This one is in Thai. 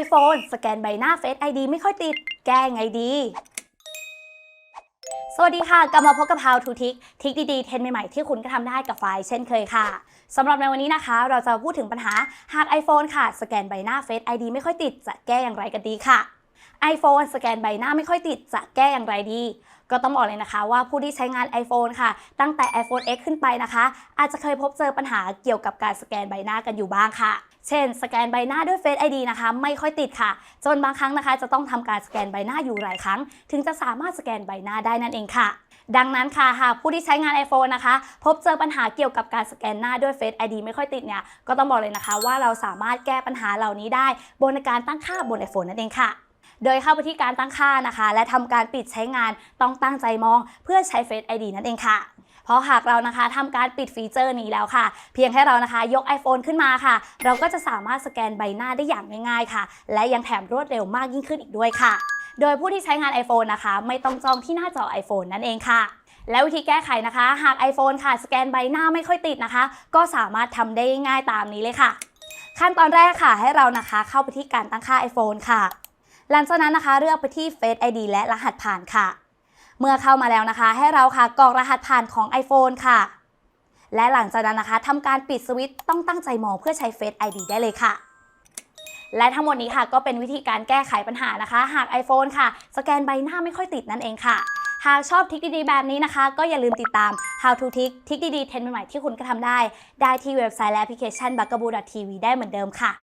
iPhone สแกนใบหน้า Face ID ไม่ค่อยติด แก้ไงดี สวัสดีค่ะ กลับมาพบกับ How to Tick ทิกดีๆ เทรนใหม่ ๆ ที่คุณก็ทำได้กับไฟล์เช่นเคยค่ะสำหรับในวันนี้นะคะ เราจะพูดถึงปัญหาหาก iPhone ค่ะ สแกนใบหน้า Face ID ไม่ค่อยติด จะแก้อย่างไรกันดีค่ะ iPhone สแกนใบหน้าไม่ค่อยติดจะแก้อย่างไรดี ก็ต้องบอกเลยนะคะว่าผู้ที่ใช้งาน iPhone ค่ะ ตั้งแต่ iPhone X ขึ้นไปนะคะ อาจจะเคยพบเจอปัญหาเกี่ยวกับการสแกนใบหน้ากันอยู่บ้างค่ะ เช่น สแกนใบหน้าด้วย Face ID นะคะ ไม่ค่อยติดค่ะ จนบางครั้งนะคะ จะต้องทำการสแกนใบหน้าอยู่หลายครั้ง ถึงจะสามารถสแกนใบหน้าได้นั่นเองค่ะดังนั้นค่ะหากผู้ที่ใช้งาน iPhone นะคะ พบเจอปัญหาเกี่ยวกับการสแกนหน้าด้วย Face ID ไม่ค่อยติดเนี่ย ก็ต้องบอกเลยนะคะว่าเราสามารถแก้ปัญหาเหล่านี้ได้บนการตั้งค่าบน iPhone นั่นเองค่ะ โดยเข้าไปที่การตั้งค่านะคะ และทำการปิดใช้งานต้องตั้งใจมอง เพื่อใช้ Face ID นั่นเองค่ะเพราะหากเรานะคะทำการปิดฟีเจอร์นี้แล้วค่ะ เพียงแค่เรานะคะ ยก iPhone ขึ้นมาค่ะ เราก็จะสามารถสแกนใบหน้าได้อย่างง่ายๆค่ะ และยังแถมรวดเร็วมากยิ่งขึ้นอีกด้วยค่ะ โดยผู้ที่ใช้งาน iPhone นะคะ ไม่ต้องจองที่หน้าจอ iPhone นั่นเองค่ะ แล้ววิธีแก้ไขนะคะ หาก iPhone ค่ะ สแกนใบหน้าไม่ค่อยติดนะคะ ก็สามารถทำได้ง่ายตามนี้เลยค่ะ ขั้นตอนแรกค่ะ ให้เรานะคะเข้าไปที่การตั้งค่า iPhone ค่ะ หลังจากนั้นนะคะเลือกไปที่ Face ID และรหัสผ่านค่ะ เมื่อเข้ามาแล้วนะคะ ให้เราค่ะกรอกรหัสผ่านของ iPhone ค่ะ และหลังจากนั้นนะคะทำการปิดสวิตช์ต้องตั้งใจมองเพื่อใช้ Face ID ได้เลยค่ะและทั้งหมดนี้ค่ะก็เป็นวิธีการแก้ไขปัญหานะคะ หาก iPhone ค่ะ สแกนใบหน้าไม่ค่อยติดนั่นเองค่ะ หากชอบทริคดีๆ แบบนี้นะคะ ก็อย่าลืมติดตาม How to Tick ทริคดีๆเทรนด์ใหม่ๆที่คุณก็ทำได้ ได้ที่เว็บไซต์และแอปพลิเคชัน b u g a b o o TV ได้เหมือนเดิมค่ะ